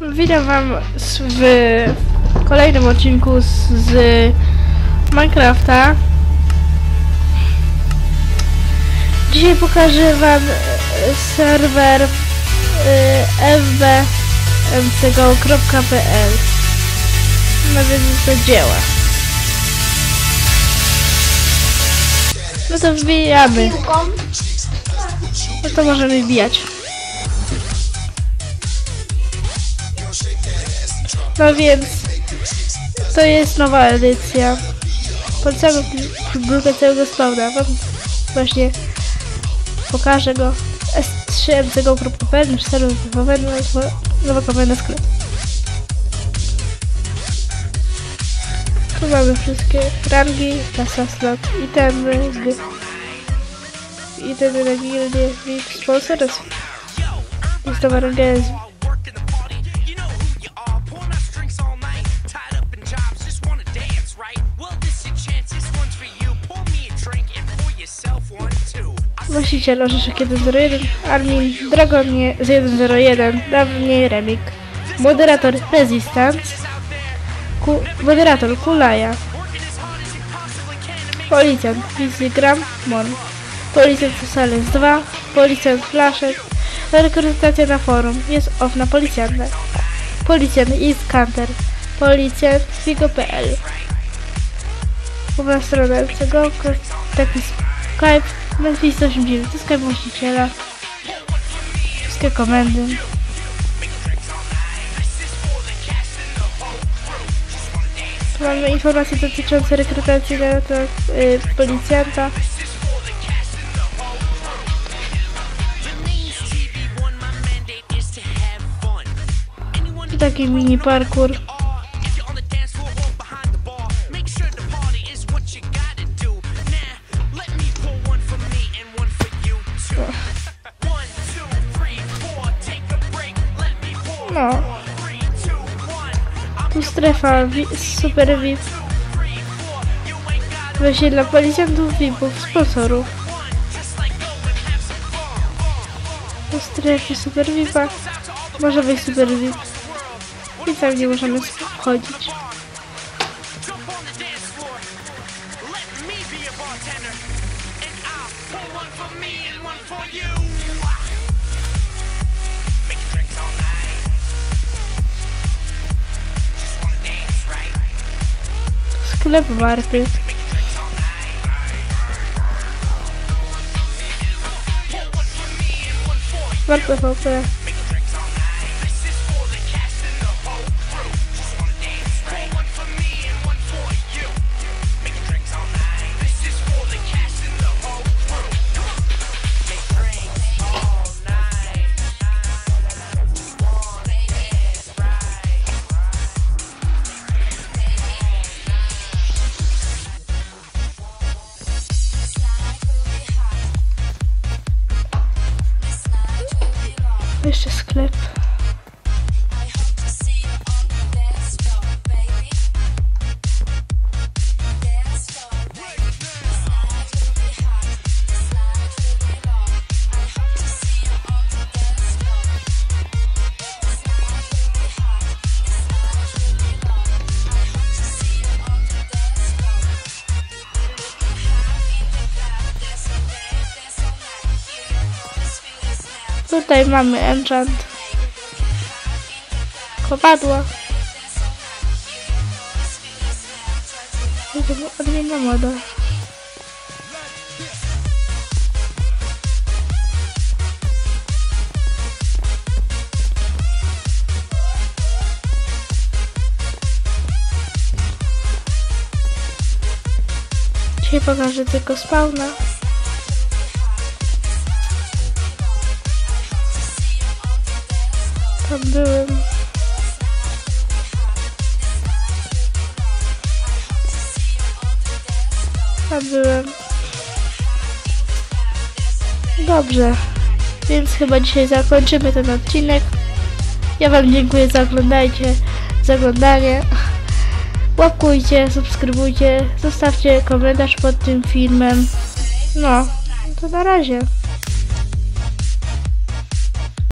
Witam wam w kolejnym odcinku z, z Minecrafta. Dzisiaj pokażę wam e, serwer e, fbmcgo.pl No więc do dzieła. No to wbijamy. No to możemy wbijać. No więc to jest nowa edycja. Pod samą blutę całego spawna. Wam właśnie pokażę go. S3mcgo.pl nasz serwer wywowany, nowa komenda sklep. Tu mamy wszystkie rangi, klasa slot, itemy, itemy na gildie, VIP, sponsorów. Jest nowa ranga jest Właściciel Orzeszek 101, Armin Dragonie z 101, dawniej Remik, moderator Resistance, ku, moderator Kulaja, policjant Fizygram Mon, policjant Silence 2, policjant Flaszek, rekrutacja na forum, jest off na policjanta, policjant Iskanter, policjant Figo.pl, Główna strona tego, taki Skype, Memphis 89, to Skype właściciela, wszystkie komendy. Mamy informacje dotyczące rekrutacji na to, y, policjanta. Tu taki mini parkour. No, tu strefa wi super VIP. Właśnie dla policjantów VIPów, sponsorów. Tu strefy super VIPa. Może być super VIP. I tam nie możemy wchodzić. spullen bewaren, vriend. Wacht even er? Jeszcze sklep. Tutaj mamy enchant. Kopadła. I to była odmienna moda. Dzisiaj pokażę tylko spawna. Tam byłem. Tam byłem. Dobrze. Więc chyba dzisiaj zakończymy ten odcinek. Ja wam dziękuję za oglądajcie, za oglądanie. Łapkujcie, subskrybujcie, zostawcie komentarz pod tym filmem. No, to na razie.